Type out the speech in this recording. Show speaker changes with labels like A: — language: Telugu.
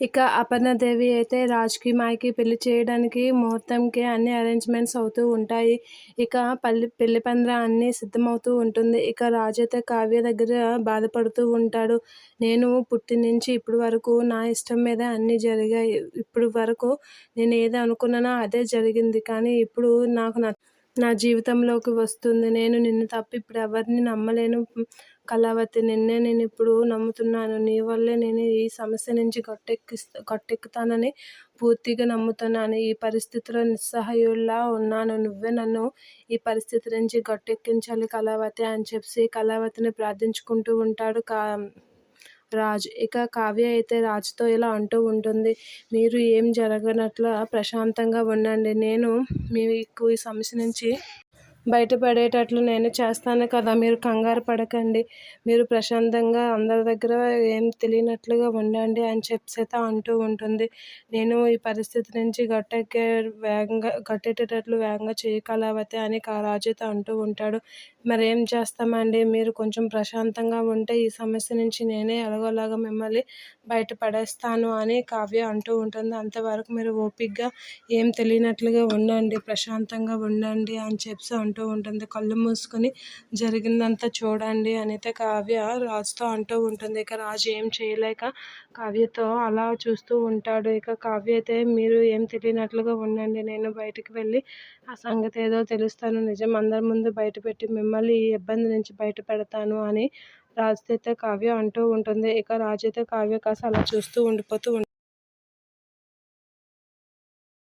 A: ఇక అపర్ణదేవి అయితే రాజ్కి మాయకి పెళ్ళి చేయడానికి ముహూర్తంకి అన్ని అరేంజ్మెంట్స్ అవుతూ ఉంటాయి. ఇక పల్లి పెళ్ళి పందిర అన్నీ సిద్ధమవుతూ ఉంటుంది. ఇక రాజు అయితే కావ్య దగ్గర బాధపడుతూ ఉంటాడు. నేను పుట్టి నుంచి ఇప్పటి వరకు నా ఇష్టం మీద అన్నీ జరిగాయి. ఇప్పుడు వరకు నేను ఏది అనుకున్నానో అదే జరిగింది. కానీ ఇప్పుడు నాకు నా జీవితంలోకి వస్తుంది. నేను నిన్ను తప్ప ఇప్పుడు ఎవరిని నమ్మలేను. కళావతి నిన్నే నేను ఇప్పుడు నమ్ముతున్నాను. నీ వల్లే నేను ఈ సమస్య నుంచి గట్టెక్కిస్తా గట్టెక్కుతానని పూర్తిగా నమ్ముతున్నాను. ఈ పరిస్థితిలో నిస్సహాయుల్లా ఉన్నాను. నువ్వే నన్ను ఈ పరిస్థితి నుంచి గట్టెక్కించాలి కళావతి అని చెప్పి కళావతిని ప్రార్థించుకుంటూ ఉంటాడు. కా రాజు. ఇక కావ్య అయితే రాజుతో ఇలా అంటూ ఉంటుంది మీరు ఏం జరగనట్ల ప్రశాంతంగా ఉండండి. నేను మీకు ఈ సమస్య నుంచి బయటపడేటట్లు నేను చేస్తాను కదా. మీరు కంగారు పడకండి. మీరు ప్రశాంతంగా అందరి దగ్గర ఏం తెలియనట్లుగా ఉండండి అని చెప్పి అంటూ ఉంటుంది. నేను ఈ పరిస్థితి నుంచి గట్టెక్కే వేగంగా గట్టెట్టేటట్లు వేగంగా చేయగలవతే అని రాజుతో అంటూ ఉంటాడు. మరి ఏం చేస్తామండి? మీరు కొంచెం ప్రశాంతంగా ఉంటే ఈ సమస్య నుంచి నేనే ఎలాగోలాగా మిమ్మల్ని బయటపడేస్తాను అని కావ్య అంటూ ఉంటుంది. అంతవరకు మీరు ఓపిక్గా ఏం తెలియనట్లుగా ఉండండి ప్రశాంతంగా ఉండండి అని చెప్పి అంటూ ఉంటుంది. కళ్ళు మూసుకొని జరిగిందంతా చూడండి అయితే కావ్య రాజుతో అంటూ ఉంటుంది. ఇక రాజు ఏం చేయలేక కావ్యతో అలా చూస్తూ ఉంటాడు. ఇక కావ్య అయితే మీరు ఏం తెలియనట్లుగా ఉండండి నేను బయటికి వెళ్ళి ఆ సంగతి ఏదో తెలుస్తాను. నిజం అందరి ముందు బయట పెట్టి మిమ్మల్ని ఈ ఇబ్బంది నుంచి బయట పెడతాను అని రాజుతో అయితే కావ్య అంటూ ఉంటుంది. ఇక రాజు అయితే కావ్య కాస్త అలా చూస్తూ ఉండిపోతూ